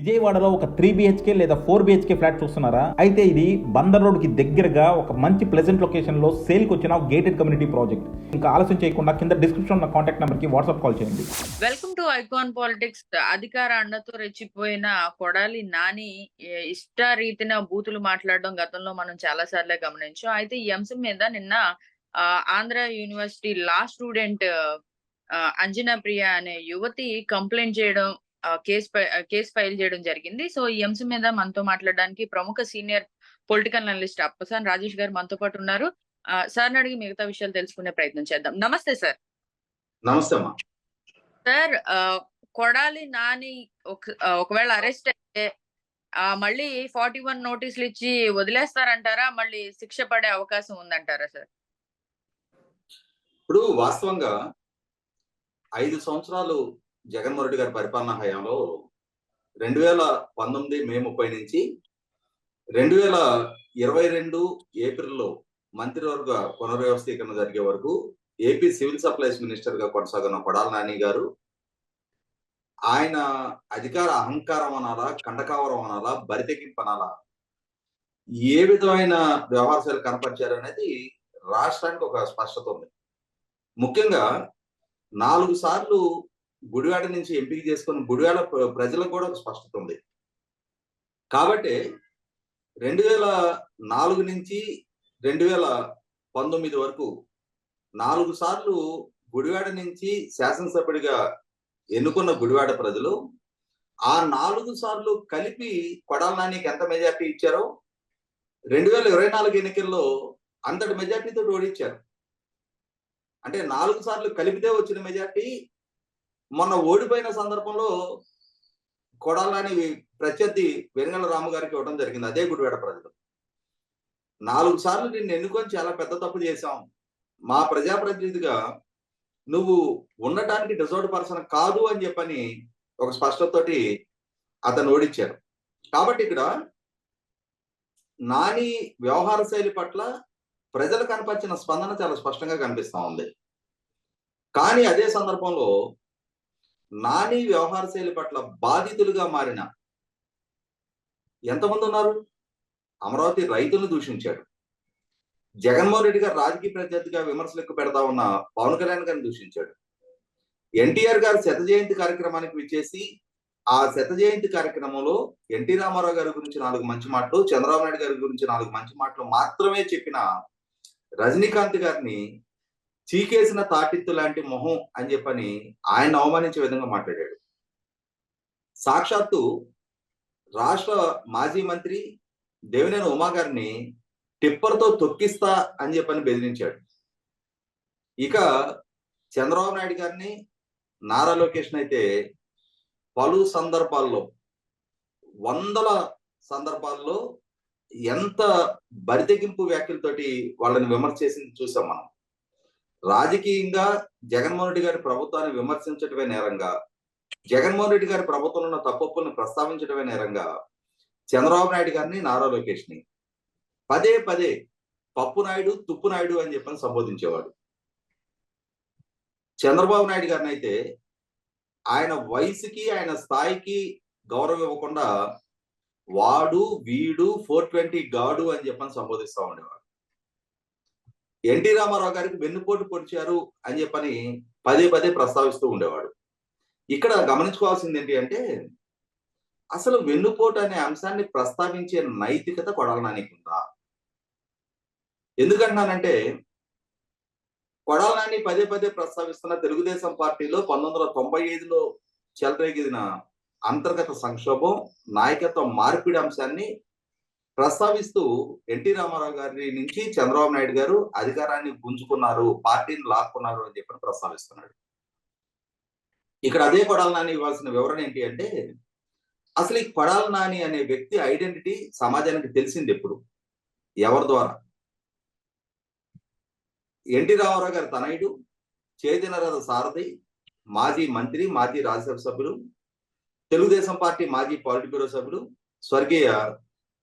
విజయవాడలో ఒక three BHK లేదా ఫోర్ బిహెచ్కే ఫ్లాట్ చూస్తున్నారా? అయితే ఇది బందర్ రోడ్కి దగ్గరగా ఒక మంచి ప్లెజెంట్ లొకేషన్లో సేల్కి వచ్చిన గేటెడ్ కమ్యూనిటీ ప్రాజెక్ట్ ఇంకా ఆలస్యం చేయకుండా కింద డిస్క్రిప్షన్ ఉన్న కాంటాక్ట్ నెంబర్కి వాట్సాప్ కాల్ చేయండి. వెల్కమ్ టు ఐకాన్ పాలిటిక్స్ అధికార అండతో రెచ్చిపోయిన కొడాలి నాని ఇష్ట రీతిన బూతులు మాట్లాడడం గతంలో మనం చాలా సార్లే గమనించాం. అయితే ఈ అంశం మీద నిన్న Andhra university law student Anjana Priya అనే యువతి కంప్లైంట్ చేయడం కేసు కేసు ఫైల్ చేయడం జరిగింది. సో ఈ అంశం మీద మనతో మాట్లాడడానికి ప్రముఖ senior political analyst Appasan Rajesh garu మనతో పాటు ఉన్నారు. ఆ, సార్ని అడిగి మిగతా విషయాలు తెలుసుకునే ప్రయత్నం చేద్దాం. నమస్తే సార్. నమస్తే సార్ కొడాలి నాని ఒకవేళ అరెస్ట్ అయితే మళ్ళీ ఫార్టీ వన్ నోటీసులు ఇచ్చి వదిలేస్తారంటారా? మళ్ళీ శిక్ష పడే అవకాశం ఉందంటారా సార్? ఇప్పుడు వాస్తవంగా ఐదు సంవత్సరాలు జగన్మోహన్ రెడ్డి గారి పరిపాలనా హయాంలో రెండు వేల పంతొమ్మిది మే ముప్పై నుంచి రెండు వేల ఇరవై రెండు ఏప్రిల్లో మంత్రివర్గ పునర్వ్యవస్థీకరణ జరిగే వరకు ఏపీ సివిల్ సప్లైస్ మినిస్టర్గా కొనసాగిన కొడాల నాని గారు ఆయన అధికార అహంకారం అనాలా కండకావరం అనాలా బరితెగింపు ఏ విధమైన వ్యవహార శైలి కనపరిచారు అనేది రాష్ట్రానికి ఒక స్పష్టత ఉంది. ముఖ్యంగా నాలుగు సార్లు గుడివాడ నుంచి ఎంపిక చేసుకున్న గుడివాడ ప్రజలకు కూడా ఒక స్పష్టత ఉంది. కాబట్టి రెండు వేల నాలుగు నుంచి రెండు వేల పంతొమ్మిది వరకు నాలుగు సార్లు గుడివాడ నుంచి శాసనసభ్యుడిగా ఎన్నుకున్న గుడివాడ ప్రజలు ఆ నాలుగు సార్లు కలిపి కొడాల నానికి ఎంత మెజార్టీ ఇచ్చారో రెండు వేల ఇరవై నాలుగు ఎన్నికల్లో అంతటి మెజార్టీతో ఓడించారు అంటే నాలుగు సార్లు కలిపితే వచ్చిన మెజార్టీ మొన్న ఓడిపోయిన సందర్భంలో కొడాలని ప్రత్యర్థి వెనుగల రాము గారికి ఇవ్వడం జరిగింది అదే గుడివేడ ప్రజలు. నాలుగు సార్లు నిన్ను ఎన్నుకొని చాలా పెద్ద తప్పు చేశాం. మా ప్రజాప్రతినిధిగా నువ్వు ఉండటానికి డిజర్వ్డ్ పర్సన్ కాదు అని చెప్పని ఒక స్పష్టతోటి అతను ఓడించారు కాబట్టి ఇక్కడ నాని వ్యవహార శైలి పట్ల ప్రజలు కనపరిచిన స్పందన చాలా స్పష్టంగా కనిపిస్తా ఉంది. కానీ అదే సందర్భంలో నాని వ్యవహార శైలి పట్ల బాధితులుగా మారిన ఎంతమంది ఉన్నారు? అమరావతి రైతులను దూషించాడు. జగన్మోహన్ రెడ్డి గారు రాజకీయ ప్రత్యర్థిగా విమర్శలు ఎక్కువ పెడతా ఉన్న పవన్ కళ్యాణ్ గారిని దూషించాడు. ఎన్టీఆర్ గారు శత జయంతి కార్యక్రమానికి విచ్చేసి ఆ శత జయంతి కార్యక్రమంలో ఎన్టీ రామారావు గారి గురించి నాలుగు మంచి మాటలు చంద్రబాబు నాయుడు గారి గురించి నాలుగు మంచి మాటలు మాత్రమే చెప్పిన రజనీకాంత్ గారిని చీకేసిన తాటిత్తు లాంటి మొహం అని చెప్పని ఆయన అవమానించే విధంగా మాట్లాడాడు. సాక్షాత్తు రాష్ట్ర మాజీ మంత్రి దేవినేని ఉమా గారిని టిప్పర్తో తొక్కిస్తా అని చెప్పని బెదిరించాడు. ఇక చంద్రబాబు నాయుడు గారిని నారా లోకేష్ అయితే పలు సందర్భాల్లో వందల సందర్భాల్లో ఎంత బరితెగింపు వ్యాఖ్యలతోటి వాళ్ళని విమర్శ చేసింది చూసాం మనం. రాజకీయంగా జగన్మోహన్ రెడ్డి గారి ప్రభుత్వాన్ని విమర్శించడమే నేరంగా జగన్మోహన్ రెడ్డి గారి ప్రభుత్వంలో ఉన్న తప్పులను ప్రస్తావించడమే నేరంగా చంద్రబాబు నాయుడు గారిని నారా లోకేష్ని పదే పదే పప్పు నాయుడు తుప్పు నాయుడు అని చెప్పని సంబోధించేవాడు. చంద్రబాబు నాయుడు గారిని అయితే ఆయన వయసుకి ఆయన స్థాయికి గౌరవం ఇవ్వకుండా వాడు వీడు ఫోర్ ట్వంటీ గాడు అని చెప్పని సంబోధిస్తా ఉండేవాడు. ఎన్టీ రామారావు గారికి వెన్నుపోటు పొడిచారు అని చెప్పని పదే పదే ప్రస్తావిస్తూ ఉండేవాడు. ఇక్కడ గమనించుకోవాల్సింది ఏంటి అంటే అసలు వెన్నుపోటు అనే అంశాన్ని ప్రస్తావించే నైతికత కొడాల నానికి ఉందా? ఎందుకంటున్నానంటే కొడాల నాని పదే పదే ప్రస్తావిస్తున్న తెలుగుదేశం పార్టీలో పంతొమ్మిది వందల తొంభై ఐదులో చెలరేగిన అంతర్గత సంక్షోభం నాయకత్వ మార్పిడి అంశాన్ని ప్రస్తావిస్తూ ఎన్టీ రామారావు గారి నుంచి చంద్రబాబు నాయుడు గారు అధికారాన్ని గుంజుకున్నారు పార్టీని లాక్కున్నారు అని చెప్పి ప్రస్తావిస్తున్నాడు. ఇక్కడ అదే కొడాల నాని ఇవ్వాల్సిన వివరణ ఏంటి అంటే అసలు ఈ కొడాల నాని అనే వ్యక్తి ఐడెంటిటీ సమాజానికి తెలిసింది ఎప్పుడు? ఎవరి ద్వారా? ఎన్టీ రామారావు గారి తనయుడు చేతినరథ సారథి మాజీ మంత్రి మాజీ రాజ్యసభ సభ్యులు తెలుగుదేశం పార్టీ మాజీ పాలిట్ బ్యూరో సభ్యులు స్వర్గీయ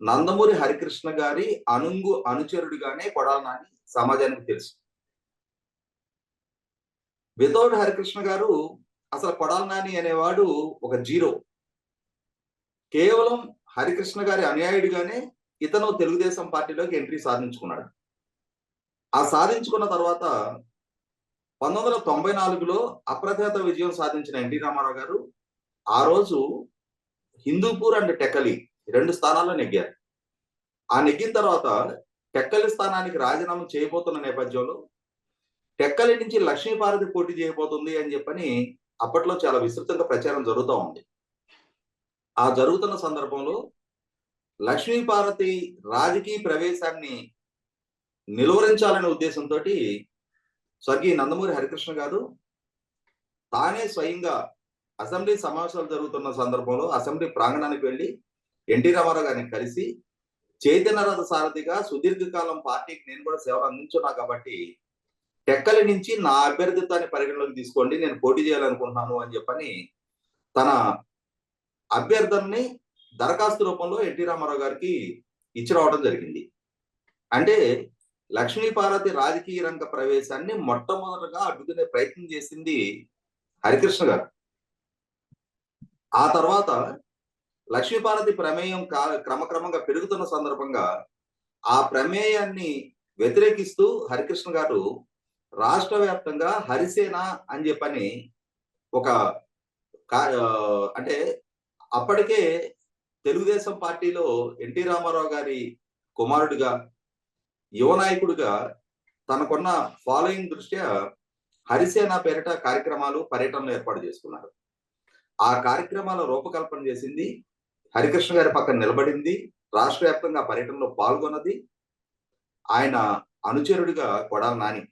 నందమూరి హరికృష్ణ గారి అనుంగు అనుచరుడిగానే కొడాలని సమాజానికి తెలుసు. వితౌట్ హరికృష్ణ గారు అసలు కొడాల నాని అనేవాడు ఒక జీరో. కేవలం హరికృష్ణ గారి అనుయాయుడిగానే ఇతను తెలుగుదేశం పార్టీలోకి ఎంట్రీ సాధించుకున్నాడు. ఆ సాధించుకున్న తర్వాత పంతొమ్మిది వందల తొంభై నాలుగులో అప్రతిహత విజయం సాధించిన ఎన్టీ రామారావు గారు ఆ రోజు హిందూపూర్ అండ్ టెకలి రెండు స్థానాల్లో నెగ్గారు. ఆ నెగ్గిన తర్వాత టెక్కలి స్థానానికి రాజీనామా చేయబోతున్న నేపథ్యంలో టెక్కలి నుంచి లక్ష్మీపార్వతి పోటీ చేయబోతుంది అని చెప్పని అప్పట్లో చాలా విస్తృతంగా ప్రచారం జరుగుతూ ఉంది. ఆ జరుగుతున్న సందర్భంలో లక్ష్మీపార్వతి రాజకీయ ప్రవేశాన్ని నిలువరించాలనే ఉద్దేశంతో స్వర్గీయ నందమూరి హరికృష్ణ గారు తానే స్వయంగా అసెంబ్లీ సమావేశాలు జరుగుతున్న సందర్భంలో అసెంబ్లీ ప్రాంగణానికి వెళ్ళి ఎన్టీ రామారావు గారిని కలిసి చైతన్యరథ సారథిగా సుదీర్ఘకాలం పార్టీకి నేను కూడా సేవలు అందించున్నా కాబట్టి టెక్కలి నుంచి నా అభ్యర్థిత్వాన్ని పరిగణలోకి తీసుకోండి నేను పోటీ చేయాలనుకుంటున్నాను అని చెప్పని తన అభ్యర్థనని దరఖాస్తు రూపంలో ఎన్టీ రామారావు గారికి ఇచ్చి రావడం జరిగింది. అంటే లక్ష్మీపార్వతి రాజకీయ రంగ ప్రవేశాన్ని మొట్టమొదటగా అడ్డుకునే ప్రయత్నం చేసింది హరికృష్ణ గారు. ఆ తర్వాత లక్ష్మీపార్వతి ప్రమేయం కా- క్రమక్రమంగా పెరుగుతున్న సందర్భంగా ఆ ప్రమేయాన్ని వ్యతిరేకిస్తూ హరికృష్ణ గారు రాష్ట్ర వ్యాప్తంగా హరిసేన అని చెప్పని ఒక అంటే అప్పటికే తెలుగుదేశం పార్టీలో ఎన్టీ రామారావు గారి కుమారుడిగా యువనాయకుడిగా తనకున్న ఫాలోయింగ్ దృష్ట్యా హరిసేన పేరిట కార్యక్రమాలు పర్యటనలు ఏర్పాటు చేసుకున్నారు. ఆ కార్యక్రమాల రూపకల్పన చేసింది హరికృష్ణ గారి పక్కన నిలబడింది. రాష్ట్ర వ్యాప్తంగా పర్యటనలో పాల్గొన్నది. ఆయన అనుచరుడిగా కొడాల నాని.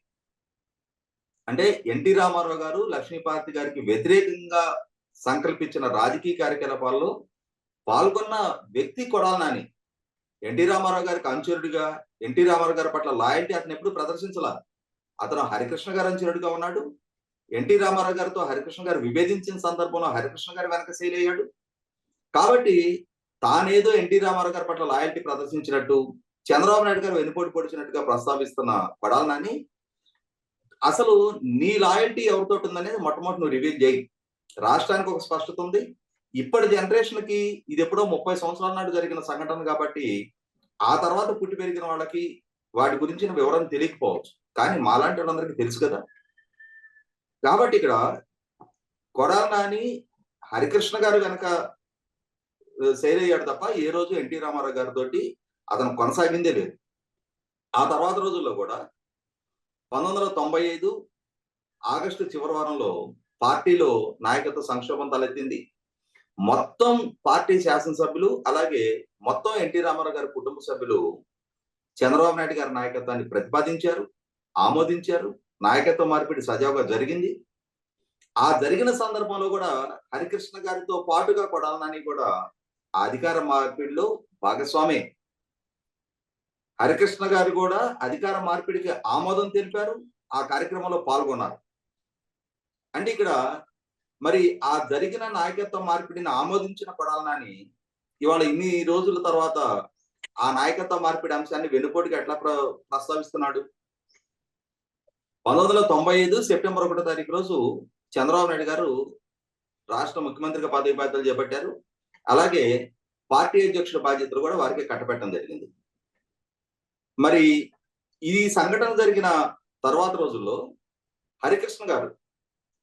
అంటే ఎన్టీ రామారావు గారు లక్ష్మీపార్తి గారికి వ్యతిరేకంగా సంకల్పించిన రాజకీయ కార్యకలాపాల్లో పాల్గొన్న వ్యక్తి కొడాల నాని. ఎన్టీ రామారావు గారికి అనుచరుడిగా ఎన్టీ రామారావు గారి పట్ల లాయల్టీ అతను ఎప్పుడు ప్రదర్శించాల. అతను హరికృష్ణ గారు అనుచరుడిగా ఉన్నాడు. ఎన్టీ రామారావు గారితో హరికృష్ణ గారు విభేదించిన సందర్భంలో హరికృష్ణ గారు వెనక శైలి అయ్యాడు. కాబట్టి తానేదో ఎన్టీ రామారావు గారి పట్ల లాయల్టీ ప్రదర్శించినట్టు చంద్రబాబు నాయుడు గారు వెనుపోటు పొడిచినట్టుగా ప్రస్తావిస్తున్న కొడాల నాని అసలు నీ లాయల్టీ ఎవరితో ఉందనేది మొట్టమొదటి నువ్వు రివీల్ చేయి. రాష్ట్రానికి ఒక స్పష్టత ఉంది. ఇప్పటి జనరేషన్కి ఇది ఎప్పుడో ముప్పై సంవత్సరాల నాడు జరిగిన సంఘటన కాబట్టి ఆ తర్వాత పుట్టి పెరిగిన వాళ్ళకి వాటి గురించిన వివరం తెలియకపోవచ్చు. కానీ మాలాంటి వాళ్ళందరికీ తెలుసు కదా. కాబట్టి ఇక్కడ కొడాల నాని హరికృష్ణ గారు కనుక శైలి అయ్యాడు తప్ప ఏ రోజు ఎన్టీ రామారావు గారితో అతను కొనసాగిందే లేదు. ఆ తర్వాత రోజుల్లో కూడా పంతొమ్మిది వందల తొంభై ఐదు ఆగస్టు చివరి వారంలో పార్టీలో నాయకత్వ సంక్షోభం తలెత్తింది. మొత్తం పార్టీ శాసనసభ్యులు అలాగే మొత్తం ఎన్టీ రామారావు గారి కుటుంబ సభ్యులు చంద్రబాబు నాయుడు గారి నాయకత్వాన్ని ప్రతిపాదించారు ఆమోదించారు నాయకత్వ మార్పిడి సజావుగా జరిగింది. ఆ జరిగిన సందర్భంలో కూడా హరికృష్ణ గారితో పాటుగా కొడాలని కూడా ఆ అధికార మార్పిడిలో భాగస్వామే. హరికృష్ణ గారు కూడా అధికార మార్పిడికి ఆమోదం తెలిపారు ఆ కార్యక్రమంలో పాల్గొన్నారు. అంటే ఇక్కడ మరి ఆ జరిగిన నాయకత్వ మార్పిడిని ఆమోదించిన పడాలని ఇవాళ ఇన్ని రోజుల తర్వాత ఆ నాయకత్వ మార్పిడి అంశాన్ని వెనుపోటుగా ఎట్లా ప్ర ప్రస్తావిస్తున్నాడు? పంతొమ్మిది వందల తొంభై ఐదు సెప్టెంబర్ ఒకటో తారీఖు రోజు చంద్రబాబు నాయుడు గారు రాష్ట్ర ముఖ్యమంత్రిగా పదవి బాధ్యతలు చేపట్టారు. అలాగే పార్టీ అధ్యక్షుల బాధ్యతలు కూడా వారికి కట్టబెట్టడం జరిగింది. మరి ఈ సంఘటన జరిగిన తర్వాత రోజుల్లో హరికృష్ణ గారు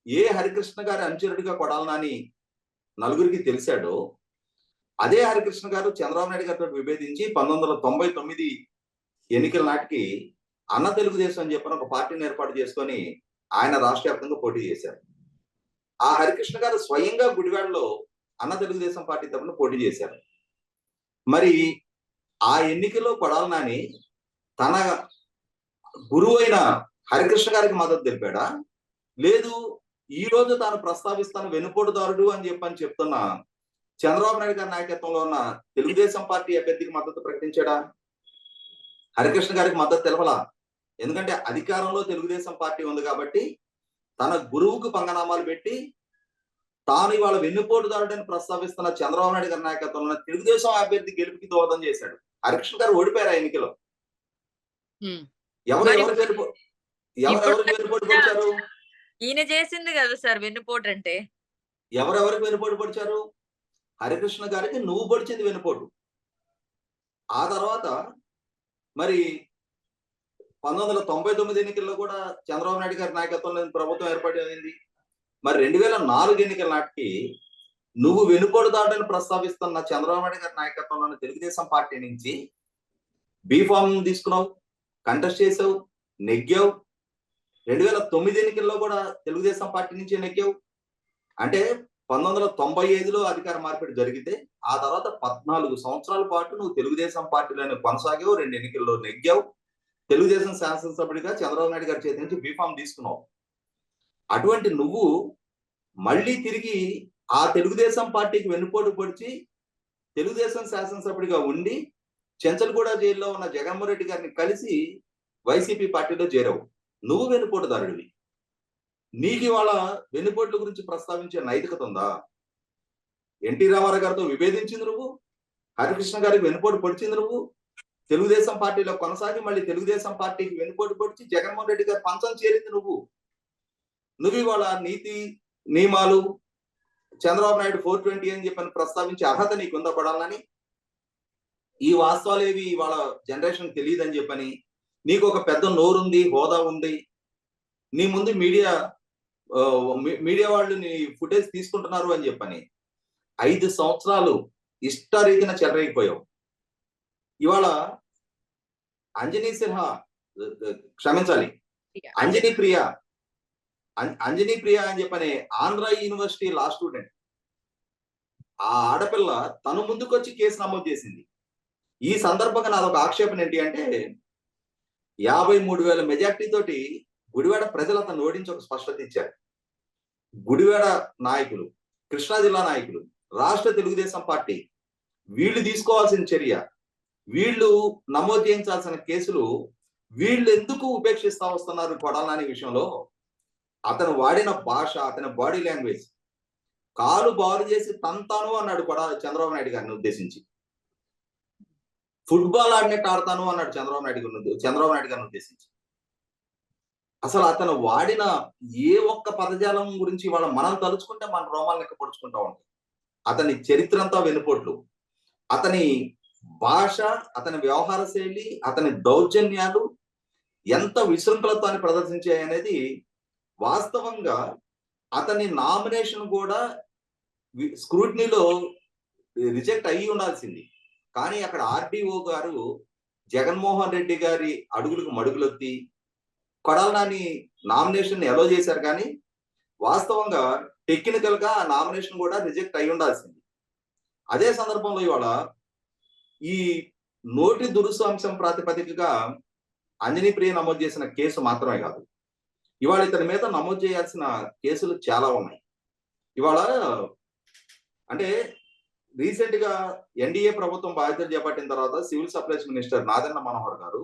ఏ హరికృష్ణ గారి అనుచరుడిగా కొడాలనని నలుగురికి తెలిసాడో అదే హరికృష్ణ గారు చంద్రబాబు నాయుడు గారితో విభేదించి పంతొమ్మిది వందల తొంభై తొమ్మిది ఎన్నికల నాటికి అన్న తెలుగుదేశం అని చెప్పిన ఒక పార్టీని ఏర్పాటు చేసుకొని ఆయన రాష్ట్ర వ్యాప్తంగా పోటీ చేశారు. ఆ హరికృష్ణ గారు స్వయంగా గుడివాడలో అన్న తెలుగుదేశం పార్టీ తరఫున పోటీ చేశారు. మరి ఆ ఎన్నికలో కొడాల నాని తన గురువు అయిన హరికృష్ణ గారికి మద్దతు తెలిపాడా? లేదు ఈ రోజు తాను ప్రస్తావిస్తాను వెనుపోటుదారుడు అని చెప్పని చెప్తున్న చంద్రబాబు నాయుడు గారి నాయకత్వంలో ఉన్న తెలుగుదేశం పార్టీ అభ్యర్థికి మద్దతు ప్రకటించాడా? హరికృష్ణ గారికి మద్దతు తెలపలా? ఎందుకంటే అధికారంలో తెలుగుదేశం పార్టీ ఉంది కాబట్టి తన గురువుకు పంగనామాలు పెట్టి తాను ఇవాళ వెన్నుపోటుదారుడని ప్రస్తావిస్తున్న చంద్రబాబు నాయుడు గారి నాయకత్వంలో తెలుగుదేశం అభ్యర్థి గెలుపుకి దోహదం చేశాడు. హరికృష్ణ గారు ఓడిపోయారు ఆ ఎన్నికలో. ఎవరు పొడిచారు ఈయన చేసింది కదా సార్ వెన్నుపోటు అంటే. ఎవరెవరికి వెనుపోటు పొడిచారు హరికృష్ణ గారికి నువ్వు పొడిచింది వెనుపోటు ఆ తర్వాత మరి పంతొమ్మిది వందల తొంభై తొమ్మిది ఎన్నికల్లో కూడా చంద్రబాబు నాయుడు గారి నాయకత్వంలో ప్రభుత్వం ఏర్పడింది మరి రెండు వేల నాలుగు ఎన్నికల నాటికి నువ్వు వెనుపోటు దాటని ప్రస్తావిస్తున్న చంద్రబాబు నాయుడు గారి నాయకత్వంలోని తెలుగుదేశం పార్టీ నుంచి బీఫామ్ తీసుకున్నావు కంటెస్ట్ చేసావు నెగ్గావు. రెండు వేల తొమ్మిది ఎన్నికల్లో కూడా తెలుగుదేశం పార్టీ నుంచి నెగ్గావు. అంటే పంతొమ్మిది వందల తొంభై ఐదులో అధికార మార్పిడి జరిగితే ఆ తర్వాత పద్నాలుగు సంవత్సరాల పాటు నువ్వు తెలుగుదేశం పార్టీలోనే కొనసాగావు రెండు ఎన్నికల్లో నెగ్గావు. తెలుగుదేశం శాసనసభ్యుడిగా చంద్రబాబు నాయుడు గారి చేతి నుంచి బీఫామ్ తీసుకున్నావు. అటువంటి నువ్వు మళ్ళీ తిరిగి ఆ తెలుగుదేశం పార్టీకి వెన్నుపోటు పొడిచి తెలుగుదేశం శాసనసభ్యుడిగా ఉండి చెంచల్గూడ జైల్లో ఉన్న జగన్మోహన్ రెడ్డి గారిని కలిసి వైసీపీ పార్టీలో చేరావు. నువ్వు వెన్నుపోటుదారుడివి. నీకు ఇవాళ వెన్నుపోట్ల గురించి ప్రస్తావించే నైతికత ఉందా? ఎన్టీ రామారావు గారితో విభేదించింది నువ్వు? హరికృష్ణ గారికి వెన్నుపోటు పొడిచింది నువ్వు? తెలుగుదేశం పార్టీలో కొనసాగి మళ్ళీ తెలుగుదేశం పార్టీకి వెన్నుపోటు పొడిచి జగన్మోహన్ రెడ్డి గారి పంచం చేరింది నువ్వు? నువ్వు ఇవాళ నీతి నియమాలు చంద్రబాబు నాయుడు ఫోర్ ట్వంటీ అని చెప్పని ప్రస్తావించే అర్హత నీకు ఉందా పడాలని? ఈ వాస్తవాలు ఏవి ఇవాళ జనరేషన్ తెలియదని చెప్పని నీకు ఒక పెద్ద నోరుంది హోదా ఉంది. నీ ముందు మీడియా మీడియా వాళ్ళు నీ ఫుటేజ్ తీసుకుంటున్నారు అని చెప్పని ఐదు సంవత్సరాలు ఇష్టరీతిన చెలరైపోయావు ఇవాళ అంజనీ సిన్హా క్షమించాలి అంజనీ ప్రియ అంజనీ ప్రియ అని చెప్పనే ఆంధ్ర యూనివర్సిటీ లా స్టూడెంట్. ఆ ఆడపిల్ల తను ముందుకొచ్చి కేసు నమోదు చేసింది. ఈ సందర్భంగా నాదొక ఆక్షేపణ ఏంటి అంటే యాభై మూడు వేల మెజార్టీ తోటి గుడివాడ ప్రజలు అతను ఓడించి ఒక స్పష్టత ఇచ్చారు. గుడివాడ నాయకులు కృష్ణా జిల్లా నాయకులు రాష్ట్ర తెలుగుదేశం పార్టీ వీళ్ళు తీసుకోవాల్సిన చర్య వీళ్ళు నమోదు చేయించాల్సిన కేసులు వీళ్ళు ఎందుకు ఉపేక్షిస్తా వస్తున్నారు కొడాలని విషయంలో అతను వాడిన భాష అతని బాడీ లాంగ్వేజ్ కాలు బారు చేసి తంతాను అన్నాడు కూడా చంద్రబాబు నాయుడు గారిని ఉద్దేశించి. ఫుట్బాల్ ఆడినట్టు ఆడతాను అన్నాడు చంద్రబాబు నాయుడు గారిని చంద్రబాబు నాయుడు గారిని ఉద్దేశించి. అసలు అతను వాడిన ఏ ఒక్క పదజాలం గురించి వాళ్ళ మనం తలుచుకుంటే మన రోమాలు లెక్క పొడుచుకుంటా ఉంటాం అతని చరిత్ర అంతా వెనుపోట్లు. అతని భాష అతని వ్యవహార శైలి అతని దౌర్జన్యాలు ఎంత విశృంఖలత్వాన్ని ప్రదర్శించాయి అనేది వాస్తవంగా అతని నామినేషన్ కూడా స్క్రూటినీలో రిజెక్ట్ అయ్యి ఉండాల్సింది. కానీ అక్కడ ఆర్డీఓ గారు జగన్మోహన్ రెడ్డి గారి అడుగులకు మడుగులొత్తి కొడాలని నామినేషన్ ఎలో చేశారు కానీ వాస్తవంగా టెక్నికల్గా ఆ నామినేషన్ కూడా రిజెక్ట్ అయి ఉండాల్సింది. అదే సందర్భంలో ఇవాళ ఈ నోటి దురుసాంశం ప్రాతిపదికగా అంజనీ ప్రియ నమోదు చేసిన కేసు మాత్రమే కాదు. ఇవాళ ఇతని మీద నమోదు చేయాల్సిన కేసులు చాలా ఉన్నాయి. ఇవాళ అంటే రీసెంట్గా ఎన్డీఏ ప్రభుత్వం బాధ్యతలు చేపట్టిన తర్వాత civil supplies minister Nadanna Manohar garu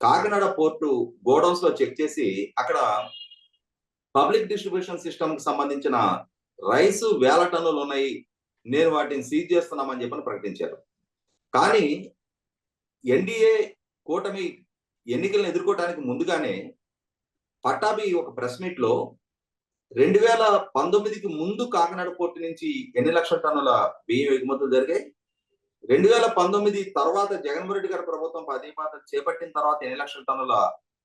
Kakinada port గోడౌన్స్లో check చేసి అక్కడ పబ్లిక్ డిస్ట్రిబ్యూషన్ సిస్టమ్కి సంబంధించిన రైస్ వేల టన్నులు ఉన్నాయి నేను వాటిని సీజ్ చేస్తున్నామని చెప్పని ప్రకటించారు. కానీ ఎన్డీఏ కూటమి ఎన్నికలను ఎదుర్కోవడానికి ముందుగానే పట్టాభి ఒక ప్రెస్ మీట్లో రెండు వేల పంతొమ్మిదికి ముందు కాకినాడ పోర్టు నుంచి ఎన్ని లక్షల టన్నుల బియ్యం ఎగుమతులు జరిగాయి? రెండు వేల పంతొమ్మిది తర్వాత జగన్మోహన్ రెడ్డి గారి ప్రభుత్వం పదవిపాత చేపట్టిన తర్వాత ఎన్ని లక్షల టన్నుల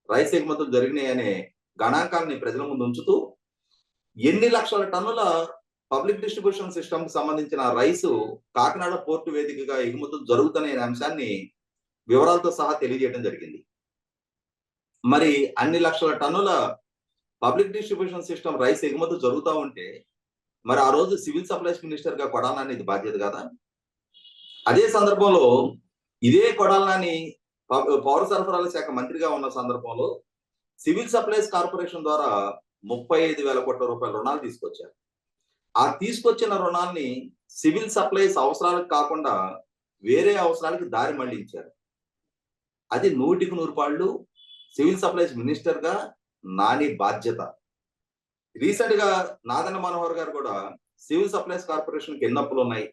రైస్ ఎగుమతులు జరిగినాయనే గణాంకాన్ని ప్రజల ముందు ఉంచుతూ ఎన్ని లక్షల టన్నుల పబ్లిక్ డిస్ట్రిబ్యూషన్ సిస్టమ్కి సంబంధించిన రైసు కాకినాడ పోర్టు వేదికగా ఎగుమతులు జరుగుతున్న అంశాన్ని వివరాలతో సహా తెలియజేయడం జరిగింది. మరి అన్ని లక్షల టన్నుల పబ్లిక్ డిస్ట్రిబ్యూషన్ సిస్టమ్ రైస్ ఎగుమతి జరుగుతూ ఉంటే మరి ఆ రోజు సివిల్ సప్లైస్ మినిస్టర్గా కొడాలని ఇది బాధ్యత కదా? అదే సందర్భంలో ఇదే కొడాలని పౌ- పౌర సరఫరాల శాఖ మంత్రిగా ఉన్న సందర్భంలో సివిల్ సప్లైస్ కార్పొరేషన్ ద్వారా ముప్పై ఐదు వేల కోట్ల రూపాయల రుణాలు తీసుకొచ్చారు. ఆ తీసుకొచ్చిన రుణాల్ని సివిల్ సప్లైస్ అవసరాలకు కాకుండా వేరే అవసరాలకి దారి మళ్ళించారు. అది నూటికి నూరు పాళ్ళు సివిల్ సప్లైస్ మినిస్టర్గా నాని బాధ్యత. రీసెంట్గా నాదన మనోహర్ గారు కూడా సివిల్ సప్లైస్ కార్పొరేషన్కి ఎన్నప్పులు ఉన్నాయి.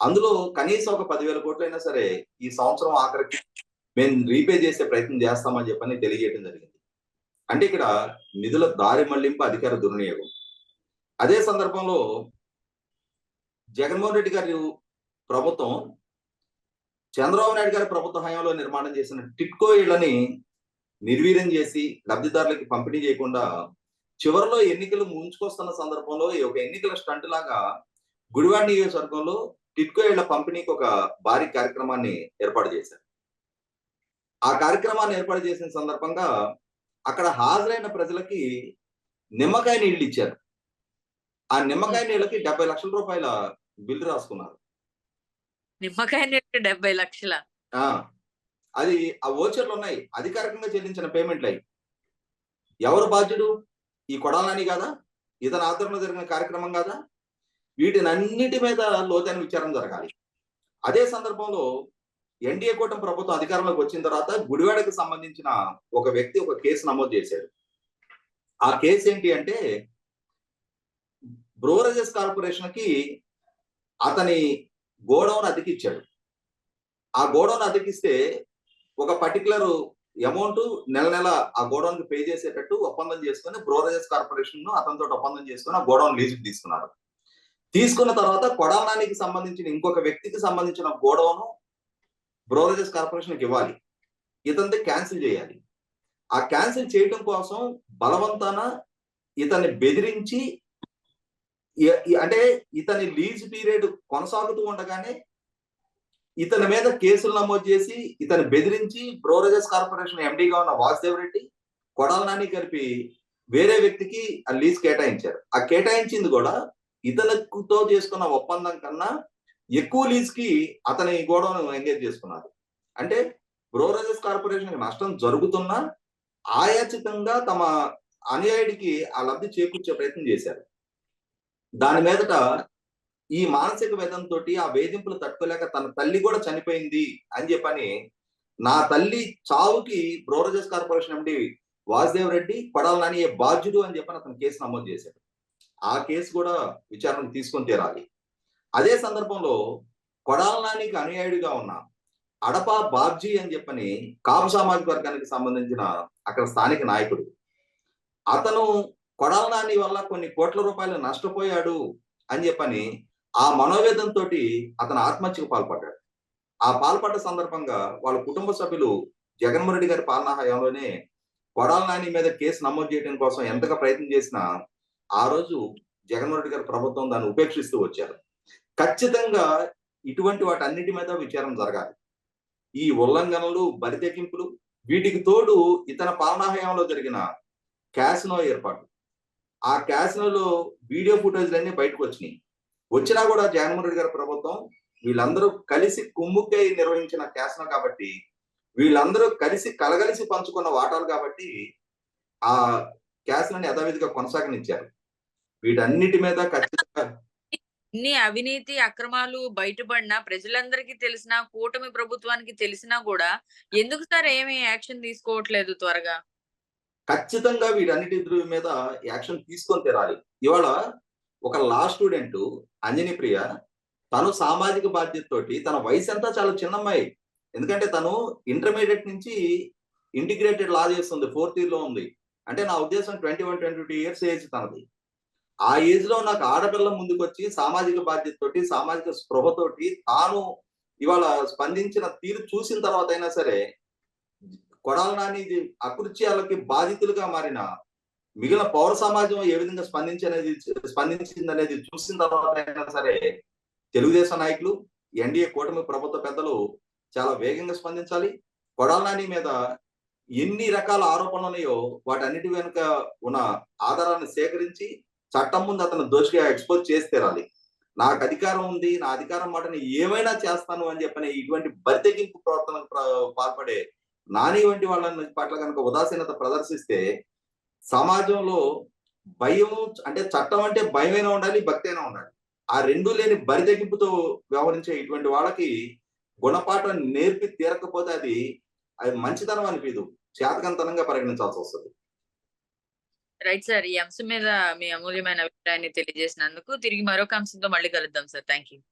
అందులో కనీసం ఒక పదివేల కోట్లైనా సరే ఈ సంవత్సరం ఆఖరికి మేము రీపే చేసే ప్రయత్నం చేస్తామని చెప్పని తెలియజేయడం జరిగింది. అంటే ఇక్కడ నిధుల దారి మళ్ళింపు అధికార దుర్వినియోగం. అదే సందర్భంలో జగన్మోహన్ రెడ్డి గారి ప్రభుత్వం చంద్రబాబు నాయుడు గారి ప్రభుత్వ హయాంలో నిర్మాణం చేసిన టిట్కో ఇళ్ళని నిర్వీర్యం చేసి లబ్ధిదారులకి పంపిణీ చేయకుండా చివరిలో ఎన్నికలు ముంచుకొస్తున్న సందర్భంలో ఈ ఒక ఎన్నికల స్టంట్ లాగా గుడివాడ నియోజకవర్గంలో టిట్కో ఇళ్ళ పంపిణీకి ఒక భారీ కార్యక్రమాన్ని ఏర్పాటు చేశారు. ఆ కార్యక్రమాన్ని ఏర్పాటు చేసిన సందర్భంగా అక్కడ హాజరైన ప్రజలకి నిమ్మకాయ నీళ్ళు ఇచ్చారు. ఆ నిమ్మకాయ నీళ్ళకి డెబ్బై లక్షల రూపాయల బిల్లు రాసుకున్నారు. నిమ్మకాయ నీళ్ళు డెబ్బై లక్షల? అది ఆ ఓచర్లు ఉన్నాయి. అధికారికంగా చెల్లించిన పేమెంట్లు అయి. ఎవరు బాధ్యుడు? ఈ కొడాలని కాదా? ఇతని ఆధ్వర్యంలో జరిగిన కార్యక్రమం కాదా? వీటిని అన్నిటి మీద లోతైన విచారణ జరగాలి. అదే సందర్భంలో ఎన్డీఏ కూటమి ప్రభుత్వం అధికారంలోకి వచ్చిన తర్వాత గుడివాడకు సంబంధించిన ఒక వ్యక్తి ఒక కేసు నమోదు చేశాడు ఆ కేసు ఏంటి అంటే బ్రోరేజెస్ కార్పొరేషన్కి అతని గోడౌన్ అతికిచ్చాడు ఆ గోడౌన్ అద్దెకిస్తే ఒక పర్టికులర్ అమౌంట్ నెల నెల ఆ గోడౌన్కి పే చేసేటట్టు ఒప్పందం చేసుకుని బ్రోరేజెస్ కార్పొరేషన్ను అతనితో ఒప్పందం చేసుకుని ఆ గోడౌన్ లీజుకి తీసుకున్నారు తీసుకున్న తర్వాత కొడాలానికి సంబంధించిన ఇంకొక వ్యక్తికి సంబంధించిన గోడౌన్ బ్రోరేజెస్ కార్పొరేషన్కి ఇవ్వాలి. ఇతనిది క్యాన్సిల్ చేయాలి. ఆ క్యాన్సిల్ చేయడం కోసం బలవంతాన ఇతన్ని బెదిరించి అంటే ఇతని లీజ్ పీరియడ్ కొనసాగుతూ ఉండగానే ఇతని మీద కేసులు నమోదు చేసి ఇతను బెదిరించి బ్రోరేజెస్ కార్పొరేషన్ ఎండీగా ఉన్న వాసుదేవ్ రెడ్డి కొడాల నాని కలిపి వేరే వ్యక్తికి ఆ లీజ్ కేటాయించారు. ఆ కేటాయించింది కూడా ఇతనితో చేసుకున్న ఒప్పందం కన్నా ఎక్కువ లీజ్కి అతని గోడౌన్ ఎంగేజ్ చేసుకున్నారు. అంటే బ్రోరేజెస్ కార్పొరేషన్ నష్టం జరుగుతున్నా ఆయాచితంగా తమ అనుయాయుడికి ఆ లబ్ధి చేకూర్చే ప్రయత్నం చేశారు. దాని మీదట ఈ మానసిక వేదంతో ఆ వేధింపులు తట్టుకోలేక తన తల్లి కూడా చనిపోయింది అని చెప్పని నా తల్లి చావుకి beverages corporation MD Vasudev Reddy Kodali ఏ బాధ్యుడు అని చెప్పని అతను కేసు నమోదు చేశాడు. ఆ కేసు కూడా విచారణ తీసుకొని తీరాలి. అదే సందర్భంలో కొడాలనానికి అనుయాయుడిగా ఉన్న అడపా బాబ్జీ అని చెప్పని కాపు సామాజిక వర్గానికి సంబంధించిన అక్కడ స్థానిక నాయకుడు. అతను కొడాలనాని వల్ల కొన్ని కోట్ల రూపాయలు నష్టపోయాడు అని చెప్పని ఆ మనోవేదంతో అతను ఆత్మహత్యకు పాల్పడ్డాడు. ఆ పాల్పడ్డ సందర్భంగా వాళ్ళ కుటుంబ సభ్యులు జగన్మోహన్ రెడ్డి గారి పాలనా హయాంలోనే కొడాల నాని మీద కేసు నమోదు చేయడం కోసం ఎంతగా ప్రయత్నం చేసినా ఆ రోజు జగన్మోహన్ రెడ్డి గారి ప్రభుత్వం దాన్ని ఉపేక్షిస్తూ వచ్చారు. ఖచ్చితంగా ఇటువంటి వాటి అన్నిటి మీద విచారం జరగాలి. ఈ ఉల్లంఘనలు బరితెగింపులు వీటికి తోడు ఇతర పాలనా హయాంలో జరిగిన క్యాసినో ఏర్పాటు ఆ క్యాసినోలో వీడియో ఫుటేజ్లన్నీ బయటకు వచ్చినాయి. వచ్చినా కూడా జగన్మోహన్ రెడ్డి గారి ప్రభుత్వం వీళ్ళందరూ కలిసి కుమ్ముక్కై నిర్వహించిన క్యాసినో కాబట్టి వీళ్ళందరూ కలిసి కలగలిసి పంచుకున్న వాటాలు కాబట్టి ఆ క్యాసినోని యథావిధిగా కొనసాగనిచ్చారు. వీటన్నిటి మీద ఖచ్చితంగా ఇన్ని అవినీతి అక్రమాలు బయటపడినా ప్రజలందరికీ తెలిసినా కూటమి ప్రభుత్వానికి తెలిసినా కూడా ఎందుకు సార్ ఏమీ యాక్షన్ తీసుకోవట్లేదు త్వరగా? ఖచ్చితంగా వీటన్నిటి మీద యాక్షన్ తీసుకొని తీరాలి. ఇవాళ ఒక లా స్టూడెంట్ అంజని ప్రియ తను సామాజిక బాధ్యతతోటి తన వయసు అంతా చాలా చిన్నమ్మాయి. ఎందుకంటే తను ఇంటర్మీడియట్ నుంచి ఇంటిగ్రేటెడ్ లా చేస్తుంది ఫోర్త్ ఇయర్లో ఉంది. అంటే నా ఉద్దేశం twenty one twenty two years age తనది. ఆ ఏజ్లో నాకు ఆడపిల్ల ముందుకు వచ్చి సామాజిక బాధ్యతతోటి సామాజిక స్పృహతోటి తాను ఇవాళ స్పందించిన తీరు చూసిన తర్వాత అయినా సరే కొడాల నాని అకృత్యాలకి బాధితులుగా మారిన మిగిలిన పౌర సమాజం ఏ విధంగా స్పందించనేది స్పందించింది అనేది చూసిన తర్వాత అయినా సరే తెలుగుదేశం నాయకులు ఎన్డీఏ కూటమి ప్రభుత్వ పెద్దలు చాలా వేగంగా స్పందించాలి. కొడాల నాని మీద ఎన్ని రకాల ఆరోపణలు ఉన్నాయో వాటన్నిటి వెనుక ఉన్న ఆధారాన్ని సేకరించి చట్టం ముందు అతను దోషిగా ఎక్స్పోజ్ చేసి తీరాలి. నాకు అధికారం ఉంది నా అధికారం మాటని ఏమైనా చేస్తాను అని చెప్పని ఇటువంటి బరితెగింపు ప్రవర్తనకు పాల్పడే నాని వంటి వాళ్ళని పట్ల కనుక ఉదాసీనత ప్రదర్శిస్తే సమాజంలో భయం అంటే చట్టం అంటే భయమైనా ఉండాలి భక్తి అయినా ఉండాలి. ఆ రెండు లేని బరితెగింపుతో వ్యవహరించే ఇటువంటి వాళ్ళకి గుణపాఠం నేర్పి తీరకపోతే అది అది మంచితనం అనిపించదు చేతకంతనంగా పరిగణించాల్సి వస్తుంది. రైట్ సార్ ఈ అంశం మీద మీ అమూల్యమైన అభిప్రాయాన్ని తెలియజేసినందుకు తిరిగి మరొక అంశంతో మళ్ళీ కలుద్దాం సార్. Thank you